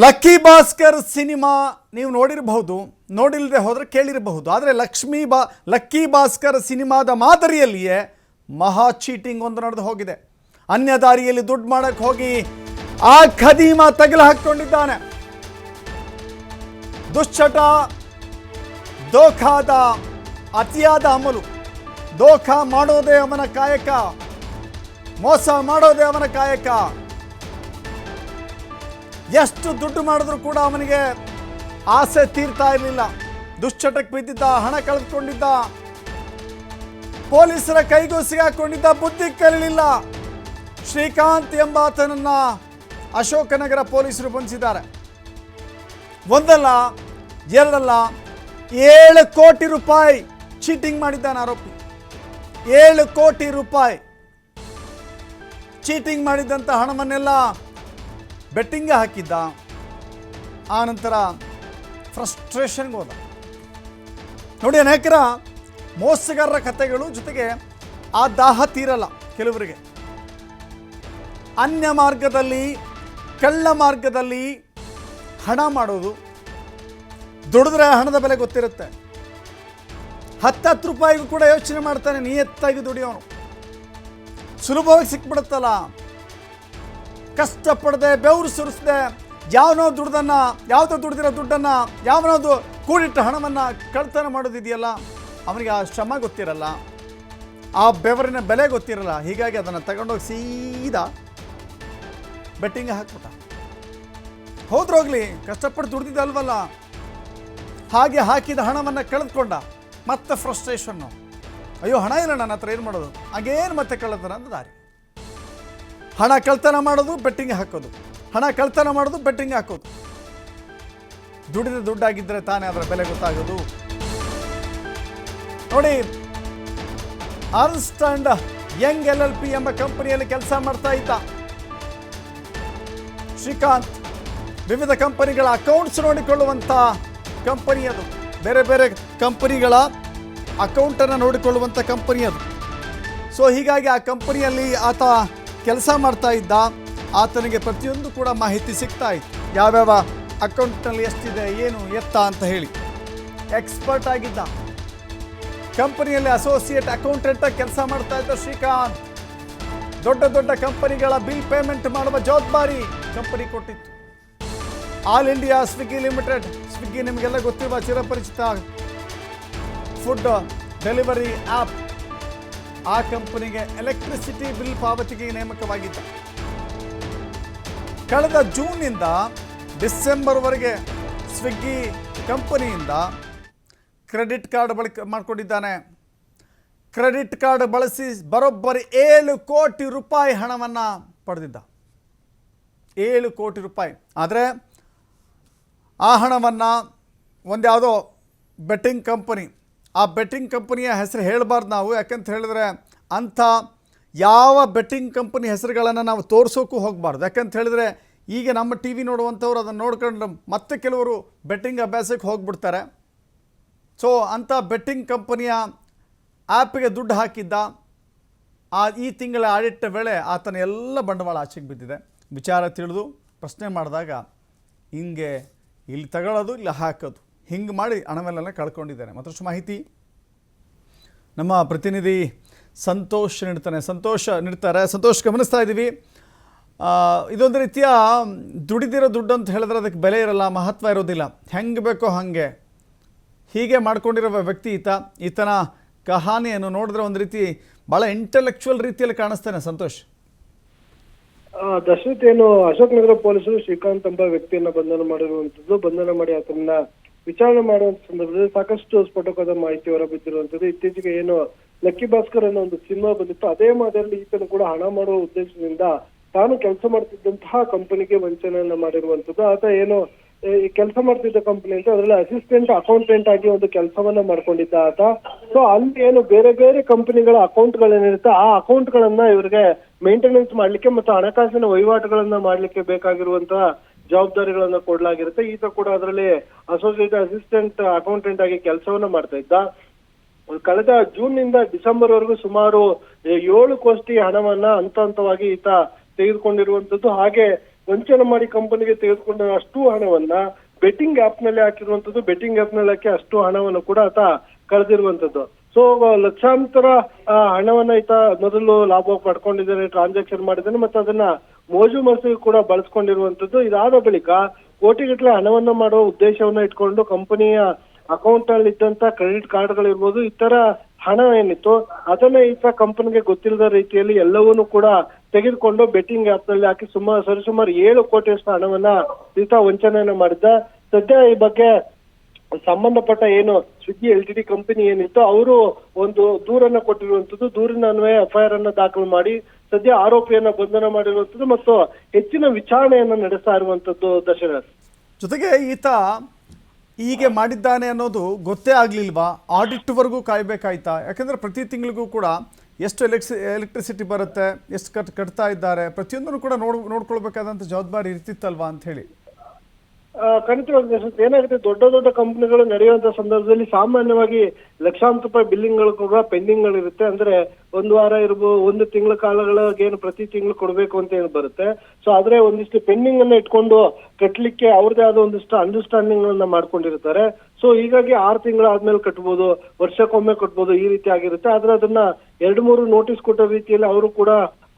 Lucky Bhaskar cinema ನೀವು ನೋಡಿರಬಹುದು ನೋಡಿಲ್ಲದೆ ಹೋದರೆ ಕೇಳಿರಬಹುದು. ಆದರೆ ಲಕ್ಷ್ಮೀ ಬಾ, ಲಕ್ಕಿ ಭಾಸ್ಕರ್ ಸಿನಿಮಾದ ಮಾದರಿಯಲ್ಲಿಯೇ ಮಹಾ ಚೀಟಿಂಗ್ ಒಂದು ನಡೆದು ಹೋಗಿದೆ. ಅನ್ಯ ದಾರಿಯಲ್ಲಿ ದುಡ್ಡು ಮಾಡೋಕ್ಕೆ ಹೋಗಿ ಆ ಖದೀಮ ತಗಲು ಹಾಕ್ಕೊಂಡಿದ್ದಾನೆ. ದುಶ್ಚಟ, ದೋಖಾದ, ಅತಿಯಾದ ಅಮಲು. ದೋಖ ಮಾಡೋದೇ ಅವನ ಕಾಯಕ, ಮೋಸ ಮಾಡೋದೇ ಅವನ ಕಾಯಕ. ಎಷ್ಟು ದುಡ್ಡು ಮಾಡಿದ್ರು ಕೂಡ ಅವನಿಗೆ ಆಸೆ ತೀರ್ತಾ ಇರಲಿಲ್ಲ. ದುಶ್ಚಟಕ್ಕೆ ಬಿದ್ದಿದ್ದ, ಹಣ ಕಳೆದುಕೊಂಡಿದ್ದ, ಪೊಲೀಸರ ಕೈಗೂ ಸಿಗಾಕೊಂಡಿದ್ದ ಬುದ್ಧಿ ಕಲಿಲಿಲ್ಲ ಶ್ರೀಕಾಂತ್ ಎಂಬಾತನನ್ನ ಅಶೋಕನಗರ ಪೊಲೀಸರು ಬಂಧಿಸಿದ್ದಾರೆ. ಒಂದಲ್ಲ, ಎರಡಲ್ಲ, ಏಳು ಕೋಟಿ ರೂಪಾಯಿ ಚೀಟಿಂಗ್ ಮಾಡಿದ್ದಾನೆ ಆರೋಪಿ. ಏಳು ಕೋಟಿ ರೂಪಾಯಿ ಚೀಟಿಂಗ್ ಮಾಡಿದ್ದಂಥ ಹಣವನ್ನೆಲ್ಲ ಬೆಟ್ಟಿಂಗ್ ಹಾಕಿದ್ದ. ಆ ನಂತರ ಫ್ರಸ್ಟ್ರೇಷನ್ಗೆ ಹೋದ. ನೋಡಿ ಅನೇಕರ ಮೋಸಗಾರರ ಕಥೆಗಳು ಜೊತೆಗೆ ಆ ದಾಹ ತೀರಲ್ಲ ಕೆಲವರಿಗೆ. ಅನ್ಯ ಮಾರ್ಗದಲ್ಲಿ, ಕಳ್ಳ ಮಾರ್ಗದಲ್ಲಿ ಹಣ ಮಾಡೋದು ದುಡಿದ್ರೆ ಹಣದ ಬೆಲೆ ಗೊತ್ತಿರುತ್ತೆ. ಹತ್ತತ್ತು ರೂಪಾಯಿಗೂ ಕೂಡ ಯೋಚನೆ ಮಾಡ್ತಾನೆ ನಿಯತ್ತಾಗಿ ದುಡಿಯೋನು. ಸುಲಭವಾಗಿ ಸಿಕ್ಬಿಡುತ್ತಲ್ಲ. ಕಷ್ಟಪಡದೆ, ಬೆವರು ಸುರಿಸದೆ, ಯಾವನೋ ದುಡ್ದನ್ನ, ಯಾವುದೋ ದುಡ್ದಿರೋ ದುಡ್ಡನ್ನ, ಯಾವನೋದು ಕೂಡಿಟ್ಟ ಹಣವನ್ನು ಕಳ್ತನ ಮಾಡೋದಿದೆಯಲ್ಲ, ಅವನಿಗೆ ಆ ಶ್ರಮ ಗೊತ್ತಿರಲ್ಲ, ಆ ಬೆವರಿನ ಬೆಲೆ ಗೊತ್ತಿರಲ್ಲ, ಹೀಗಾಗಿ ಅದನ್ನು ತಗೊಂಡೋಗಿ ಸೀದಾ ಬೆಟ್ಟಿಂಗ್ ಹಾಕ್ಬಿಟ್ಟ. ಹೋದ್ರೋಗ್ಲಿ ಕಷ್ಟಪಟ್ಟು ದುಡ್ದಿದ್ದಲ್ವಲ್ಲ ಹಾಗೆ ಹಾಕಿದ ಹಣವನ್ನು ಕಳೆದುಕೊಂಡ, ಮತ್ತೆ ಫ್ರಸ್ಟ್ರೇಷನ್ನು ಅಯ್ಯೋ, ಹಣ ಇಲ್ಲ, ನನ್ನ ಹತ್ರ ಏನು ಮಾಡೋದು? ಹಾಗೇನು ಮತ್ತೆ ಕಳ್ಳತನ ಅಂತ ದಾರಿ. ಹಣ ಕಳ್ತನ ಮಾಡೋದು ಬೆಟ್ಟಿಂಗ್ ಹಾಕೋದು. ಹಣ ಕಳ್ತನ ಮಾಡೋದು ಬೆಟ್ಟಿಂಗ್ ಹಾಕೋದು. ದುಡಿದ ದುಡ್ಡಾಗಿದ್ದರೆ ತಾನೇ ಅದರ ಬೆಲೆ ಗೊತ್ತಾಗೋದು. ನೋಡಿ Ernst and Young L L P ಎಂಬ ಕಂಪನಿಯಲ್ಲಿ ಕೆಲಸ ಮಾಡ್ತಾ ಇದ್ದ ಶ್ರೀಕಾಂತ್, ವಿವಿಧ ಕಂಪನಿಗಳ ಅಕೌಂಟ್ಸ್ ನೋಡಿಕೊಳ್ಳುವಂಥ ಕಂಪನಿ ಅದು. ಬೇರೆ ಬೇರೆ ಕಂಪನಿಗಳ ಅಕೌಂಟನ್ನು ನೋಡಿಕೊಳ್ಳುವಂಥ ಕಂಪನಿ ಅದು. ಸೊ ಹೀಗಾಗಿ ಆ ಕಂಪನಿಯಲ್ಲಿ ಆತ ಕೆಲಸ ಮಾಡ್ತಾ ಇದ್ದ, ಆತನಿಗೆ ಪ್ರತಿಯೊಂದು ಕೂಡ ಮಾಹಿತಿ ಸಿಗ್ತಾ ಇತ್ತು. ಯಾವ್ಯಾವ ಅಕೌಂಟ್ನಲ್ಲಿ ಎಷ್ಟಿದೆ, ಏನು ಎತ್ತ ಅಂತ ಹೇಳಿ. ಎಕ್ಸ್ಪರ್ಟ್ ಆಗಿದ್ದ. ಕಂಪನಿಯಲ್ಲಿ ಅಸೋಸಿಯೇಟ್ ಅಕೌಂಟೆಂಟಾಗಿ ಕೆಲಸ ಮಾಡ್ತಾ ಇದ್ದ ಶ್ರೀಕಾಂತ್. ದೊಡ್ಡ ದೊಡ್ಡ ಕಂಪನಿಗಳ ಬಿಲ್ ಪೇಮೆಂಟ್ ಮಾಡುವ ಜವಾಬ್ದಾರಿ ಕಂಪನಿ ಕೊಟ್ಟಿತ್ತು. All India Swiggy limited. Swiggy ನಿಮಗೆಲ್ಲ ಗೊತ್ತಿರುವ ಚಿರಪರಿಚಿತ ಫುಡ್ ಡೆಲಿವರಿ ಆ್ಯಪ್ ಆ ಕಂಪನಿಗೆ ಎಲೆಕ್ಟ್ರಿಸಿಟಿ ಬಿಲ್ ಪಾವತಿಗೆ ನೇಮಕವಾಗಿದ್ದ. ಕಳೆದ ಜೂನ್ನಿಂದ ಡಿಸೆಂಬರ್ವರೆಗೆ ಸ್ವಿಗ್ಗಿ ಕಂಪನಿಯಿಂದ ಕ್ರೆಡಿಟ್ ಕಾರ್ಡ್ ಬಳಕೆ ಮಾಡಿಕೊಂಡಿದ್ದಾನೆ. ಕ್ರೆಡಿಟ್ ಕಾರ್ಡ್ ಬಳಸಿ ಬರೋಬ್ಬರಿ ಏಳು ಕೋಟಿ ರೂಪಾಯಿ ಹಣವನ್ನು ಪಡೆದಿದ್ದ. ಏಳು ಕೋಟಿ ರೂಪಾಯಿ. ಆದರೆ ಆ ಹಣವನ್ನು ಒಂದು ಯಾವುದೋ ಬೆಟ್ಟಿಂಗ್ ಕಂಪನಿ ಆ ಬೆಟ್ಟಿಂಗ್ ಕಂಪನಿಯ ಹೆಸರು ಹೇಳಬಾರ್ದು ನಾವು. ಯಾಕಂತ ಹೇಳಿದ್ರೆ ಅಂಥ ಯಾವ ಬೆಟ್ಟಿಂಗ್ ಕಂಪನಿ ಹೆಸರುಗಳನ್ನು ನಾವು ತೋರಿಸೋಕ್ಕೂ ಹೋಗಬಾರ್ದು. ಯಾಕಂತ ಹೇಳಿದ್ರೆ ಈಗ ನಮ್ಮ ಟಿ ವಿ ನೋಡುವಂಥವ್ರು ಅದನ್ನು ನೋಡ್ಕೊಂಡು ಮತ್ತೆ ಕೆಲವರು ಬೆಟ್ಟಿಂಗ್ ಅಭ್ಯಾಸಕ್ಕೆ ಹೋಗ್ಬಿಡ್ತಾರೆ. ಸೊ ಅಂಥ ಬೆಟ್ಟಿಂಗ್ ಕಂಪನಿಯ ಆ್ಯಪಿಗೆ ದುಡ್ಡು ಹಾಕಿದ್ದ, ಆ ಈ ತಿಂಗಳ ಆಡಿಟ್ಟ ವೇಳೆ ಆತನ ಎಲ್ಲ ಬಂಡವಾಳ ಆಚೆಗೆ ಬಿದ್ದಿದೆ. ವಿಚಾರ ತಿಳಿದು ಪ್ರಶ್ನೆ ಮಾಡಿದಾಗ, ಹಿಂಗೆ ಇಲ್ಲಿ ತಗೊಳ್ಳೋದು ಇಲ್ಲಿ ಹಾಕೋದು. ಹಿಂಗೆ ಮಾಡಿ ಹಣವೆಲ್ಲ ಕಳ್ಕೊಂಡಿದ್ದಾರೆ. ಮತ್ತಷ್ಟು ಮಾಹಿತಿ. ನಮ್ಮ ಪ್ರತಿನಿಧಿ ಸಂತೋಷ್ ನೀಡ್ತಾನೆ. ಸಂತೋಷ ನೀಡ್ತಾರೆ. ಸಂತೋಷ್ ಗಮನಿಸ್ತಾ ಇದ್ದೀವಿ. ಇದೊಂದು ರೀತಿಯ ದುಡಿದಿರೋ ದುಡ್ಡು ಅಂತ ಹೇಳಿದ್ರೆ ಅದಕ್ಕೆ ಬೆಲೆ ಇರಲ್ಲ, ಮಹತ್ವ ಇರೋದಿಲ್ಲ. ಹೆಂಗೆ ಬೇಕೋ ಹಾಗೆ. ಹೀಗೆ ಮಾಡ್ಕೊಂಡಿರೋ ವ್ಯಕ್ತಿ ಈತ. ಈತನ ಕಹಾನಿಯನ್ನು ನೋಡಿದ್ರೆ ಒಂದು ರೀತಿ ಭಾಳ ಇಂಟೆಲೆಕ್ಚುವಲ್ ರೀತಿಯಲ್ಲಿ ಕಾಣಿಸ್ತಾನೆ ಸಂತೋಷ್. ದಶರಥ್ ಏನು ಅಶೋಕ್ ನಗರ ಪೊಲೀಸರು ಶ್ರೀಕಾಂತ್ ಎಂಬ ವ್ಯಕ್ತಿಯನ್ನ ಬಂಧನ ಮಾಡಿರುವಂತದ್ದು ಬಂಧನ ಮಾಡಿ ಆತನನ್ನ ವಿಚಾರಣೆ ಮಾಡುವಂತ ಸಂದರ್ಭದಲ್ಲಿ ಸಾಕಷ್ಟು ಸ್ಫೋಟಕದ ಮಾಹಿತಿ ಹೊರಬಿದ್ದಿರುವಂತದ್ದು ಇತ್ತೀಚೆಗೆ ಏನು ಲಕ್ಕಿ ಭಾಸ್ಕರ್ ಅನ್ನೋ ಒಂದು ಸಿನಿಮಾ ಬಂದಿತ್ತು. ಅದೇ ಮಾದರಿಯಲ್ಲಿ ಈತನು ಕೂಡ ಹಣ ಮಾಡುವ ಉದ್ದೇಶದಿಂದ ತಾನು ಕೆಲಸ ಮಾಡ್ತಿದ್ದಂತಹ ಕಂಪನಿಗೆ ವಂಚನೆಯನ್ನ ಮಾಡಿರುವಂತದ್ದು ಆತ ಏನು ಕೆಲಸ ಮಾಡ್ತಿದ್ದ ಕಂಪನಿ ಅಂತ ಅದರಲ್ಲಿ ಅಸಿಸ್ಟೆಂಟ್ ಅಕೌಂಟೆಂಟ್ ಆಗಿ ಒಂದು ಕೆಲಸವನ್ನ ಮಾಡ್ಕೊಂಡಿದ್ದ ಆತ. ಸೊ ಅಲ್ಲಿ ಏನು ಬೇರೆ ಬೇರೆ ಕಂಪನಿಗಳ ಅಕೌಂಟ್ ಗಳೇನಿರುತ್ತೆ, ಆ ಅಕೌಂಟ್ ಗಳನ್ನ ಇವರಿಗೆ ಮೇಂಟೆನೆನ್ಸ್ ಮಾಡ್ಲಿಕ್ಕೆ ಮತ್ತು ಹಣಕಾಸಿನ ವಹಿವಾಟುಗಳನ್ನ ಮಾಡ್ಲಿಕ್ಕೆ ಬೇಕಾಗಿರುವಂತಹ ಜವಾಬ್ದಾರಿಗಳನ್ನ ಕೊಡಲಾಗಿರುತ್ತೆ. ಈತ ಕೂಡ ಅದರಲ್ಲಿ ಅಸೋಸಿಯೇಟ್ ಅಸಿಸ್ಟೆಂಟ್ ಅಕೌಂಟೆಂಟ್ ಆಗಿ ಕೆಲಸವನ್ನ ಮಾಡ್ತಾ ಇದ್ದ. ಕಳೆದ ಜೂನ್ನಿಂದ ಡಿಸೆಂಬರ್ ವರೆಗೂ ಸುಮಾರು ಏಳು ಕೋಟಿ ಹಣವನ್ನ ಹಂತ ಹಂತವಾಗಿ ಈತ ತೆಗೆದುಕೊಂಡಿರುವಂತದ್ದು. ಹಾಗೆ ವಂಚನೆ ಮಾಡಿ ಕಂಪನಿಗೆ ತೆಗೆದುಕೊಂಡ ಅಷ್ಟು ಹಣವನ್ನ ಬೆಟ್ಟಿಂಗ್ ಆಪ್ನಲ್ಲಿ ಹಾಕಿರುವಂತದ್ದು. ಬೆಟ್ಟಿಂಗ್ ಆಪ್ನಲ್ಲಿ ಹಾಕಿ ಅಷ್ಟು ಹಣವನ್ನು ಕೂಡ ಆತ ಕಳೆದಿರುವಂತದ್ದು. ಸೊ ಲಕ್ಷಾಂತರ ಹಣವನ್ನ ಈತ ಮೊದಲು ಲಾಭ ಪಡ್ಕೊಂಡಿದ್ದಾನೆ ಟ್ರಾನ್ಸಾಕ್ಷನ್ ಮಾಡಿದ್ದಾನೆ, ಮತ್ತೆ ಅದನ್ನ ಮೋಜು ಮರ್ಸಿಗೆ ಕೂಡ ಬಳಸ್ಕೊಂಡಿರುವಂತದ್ದು ಇದಾದ ಬಳಿಕ ಕೋಟಿಗಟ್ಟಲೆ ಹಣವನ್ನ ಮಾಡುವ ಉದ್ದೇಶವನ್ನ ಇಟ್ಕೊಂಡು ಕಂಪನಿಯ ಅಕೌಂಟ್ ಅಲ್ಲಿ ಇದ್ದಂತ ಕ್ರೆಡಿಟ್ ಕಾರ್ಡ್ಗಳಿರ್ಬೋದು ಇತರ ಹಣ ಏನಿತ್ತು ಅದನ್ನ ಈತ ಕಂಪನಿಗೆ ಗೊತ್ತಿಲ್ಲದ ರೀತಿಯಲ್ಲಿ ಎಲ್ಲವನ್ನೂ ಕೂಡ ತೆಗೆದುಕೊಂಡು ಬೆಟ್ಟಿಂಗ್ ಆಪ್ನಲ್ಲಿ ಹಾಕಿ ಸುಮಾರು, ಸರಿಸುಮಾರು ಏಳು ಕೋಟಿಯಷ್ಟು ಹಣವನ್ನ ಈತ ವಂಚನೆಯನ್ನ ಮಾಡಿದ್ದ. ಸದ್ಯ ಈ ಬಗ್ಗೆ ಸಂಬಂಧಪಟ್ಟ ಏನು Swiggy L T D company ಏನಿತ್ತು ಅವರು ಒಂದು ದೂರನ್ನ ಕೊಟ್ಟಿರುವಂತದ್ದು ದೂರಿನ ಅನ್ವಯ ಎಫ್ಐಆರ್ ಅನ್ನ ದಾಖಲು ಮಾಡಿ, ಸದ್ಯ ಆರೋಪಿಯನ್ನ ಬಂಧನ ಮಾಡಿರುವಂತದ್ದು ಮತ್ತು ಹೆಚ್ಚಿನ ವಿಚಾರಣೆಯನ್ನ ನಡೆಸ್ತಾ ಇರುವಂತದ್ದು ದಶರಥ್. ಜೊತೆಗೆ ಈತ ಹೀಗೆ ಮಾಡಿದ್ದಾನೆ ಅನ್ನೋದು ಗೊತ್ತೇ ಆಗ್ಲಿಲ್ವಾ? ಆಡಿಟ್ ವರೆಗೂ ಕಾಯ್ಬೇಕಾಯ್ತಾ? ಯಾಕಂದ್ರೆ ಪ್ರತಿ ತಿಂಗಳಿಗೂ ಕೂಡ ಎಷ್ಟು ಎಲೆಕ್ಸಿ ಎಲೆಕ್ಟ್ರಿಸಿಟಿ ಬರುತ್ತೆ, ಎಷ್ಟು ಕಟ್, ಕಟ್ತಾ ಇದ್ದಾರೆ, ಪ್ರತಿಯೊಂದನ್ನು ಕೂಡ ನೋಡ್, ನೋಡ್ಕೊಳ್ಬೇಕಾದಂಥ ಜವಾಬ್ದಾರಿ ಇರ್ತಿತ್ತಲ್ವಾ ಅಂತ ಹೇಳಿ ಖಂಡಿತವಾಗಿ ಏನಾಗುತ್ತೆ, ದೊಡ್ಡ ದೊಡ್ಡ ಕಂಪನಿಗಳು ನಡೆಯುವಂತ ಸಂದರ್ಭದಲ್ಲಿ ಸಾಮಾನ್ಯವಾಗಿ ಲಕ್ಷಾಂತರ ರೂಪಾಯಿ ಬಿಲ್ಲಿಂಗ್ಗಳು ಕೂಡ ಪೆಂಡಿಂಗ್ ಗಳಿರುತ್ತೆ. ಅಂದ್ರೆ ಒಂದು ವಾರ ಇರ್ಬೋದು ಒಂದು ತಿಂಗಳ ಕಾಲಗಳಿಗೆ ಏನು ಪ್ರತಿ ತಿಂಗಳು ಕೊಡಬೇಕು ಅಂತ ಏನು ಬರುತ್ತೆ. ಸೊ ಆದ್ರೆ ಒಂದಿಷ್ಟು ಪೆಂಡಿಂಗ್ ಅನ್ನ ಇಟ್ಕೊಂಡು ಕಟ್ಟಲಿಕ್ಕೆ ಅವ್ರದೇ ಆದ ಒಂದಿಷ್ಟು ಅಂಡರ್ಸ್ಟ್ಯಾಂಡಿಂಗ್ ಗಳನ್ನ ಮಾಡ್ಕೊಂಡಿರ್ತಾರೆ. ಸೊ ಹೀಗಾಗಿ ಆರು ತಿಂಗಳ ಆದ್ಮೇಲೆ ಕಟ್ಬೋದು, ವರ್ಷಕ್ಕೊಮ್ಮೆ ಕಟ್ಬೋದು, ಈ ರೀತಿ ಆಗಿರುತ್ತೆ. ಆದ್ರೆ ಅದನ್ನ ಎರಡು ಮೂರು ನೋಟಿಸ್ ಕೊಟ್ಟ ರೀತಿಯಲ್ಲಿ ಅವರು ಕೂಡ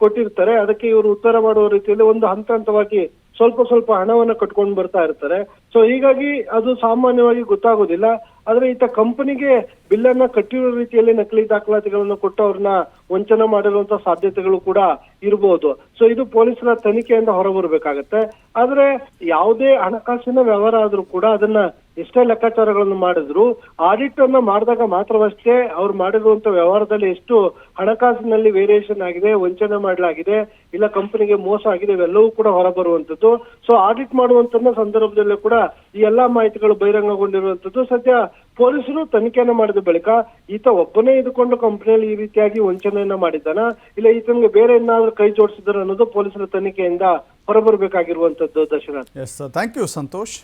ಕೊಟ್ಟಿರ್ತಾರೆ. ಅದಕ್ಕೆ ಇವರು ಉತ್ತರ ಮಾಡುವ ರೀತಿಯಲ್ಲಿ ಒಂದು ಹಂತ ಹಂತವಾಗಿ ಸ್ವಲ್ಪ ಸ್ವಲ್ಪ ಹಣವನ್ನ ಕಟ್ಕೊಂಡು ಬರ್ತಾ ಇರ್ತಾರೆ. ಸೊ ಹೀಗಾಗಿ ಅದು ಸಾಮಾನ್ಯವಾಗಿ ಗೊತ್ತಾಗೋದಿಲ್ಲ. ಆದ್ರೆ ಈತ ಕಂಪನಿಗೆ ಬಿಲ್ಲನ್ನ ಕಟ್ಟಿರೋ ರೀತಿಯಲ್ಲಿ ನಕಲಿ ದಾಖಲಾತಿಗಳನ್ನು ಕೊಟ್ಟು ಅವ್ರನ್ನ ವಂಚನೆ ಮಾಡಿರುವಂತ ಸಾಧ್ಯತೆಗಳು ಕೂಡ ಇರಬಹುದು ಸೊ ಇದು ಪೊಲೀಸರ ತನಿಖೆಯಿಂದ ಹೊರಬರಬೇಕಾಗತ್ತೆ. ಆದ್ರೆ ಯಾವುದೇ ಹಣಕಾಸಿನ ವ್ಯವಹಾರ ಆದ್ರೂ ಕೂಡ ಅದನ್ನ ಎಷ್ಟೇ ಲೆಕ್ಕಾಚಾರಗಳನ್ನು ಮಾಡಿದ್ರು ಆಡಿಟ್ ಅನ್ನ ಮಾಡಿದಾಗ ಮಾತ್ರವಷ್ಟೇ ಅವ್ರು ಮಾಡಿರುವಂತ ವ್ಯವಹಾರದಲ್ಲಿ ಎಷ್ಟು ಹಣಕಾಸಿನಲ್ಲಿ ವೇರಿಯೇಷನ್ ಆಗಿದೆ, ವಂಚನೆ ಮಾಡಲಾಗಿದೆ, ಇಲ್ಲ ಕಂಪನಿಗೆ ಮೋಸ ಆಗಿದೆ, ಇವೆಲ್ಲವೂ ಕೂಡ ಹೊರಬರುವಂತದ್ದು ಸೊ ಆಡಿಟ್ ಮಾಡುವಂತ ಸಂದರ್ಭದಲ್ಲೂ ಕೂಡ ಈ ಎಲ್ಲಾ ಮಾಹಿತಿಗಳು ಬಹಿರಂಗಗೊಂಡಿರುವಂತದ್ದು ಸದ್ಯ ಪೊಲೀಸರು ತನಿಖೆಯನ್ನ ಮಾಡಿದ ಬಳಿಕ ಈತ ಒಬ್ಬನೇ ಇದ್ಕೊಂಡು ಕಂಪನಿಯಲ್ಲಿ ಈ ರೀತಿಯಾಗಿ ವಂಚನೆಯನ್ನ ಮಾಡಿದ್ದಾನ. ಇಲ್ಲ ಈತನಿಗೆ ಬೇರೆ ಏನಾದ್ರೂ ಕೈ ಜೋಡಿಸಿದ್ರು ಅನ್ನೋದು ಪೊಲೀಸರ ತನಿಖೆಯಿಂದ ಹೊರಬರಬೇಕಾಗಿರುವಂತದ್ದು ದಶರಥ್ ಥ್ಯಾಂಕ್ ಯು ಸಂತೋಷ್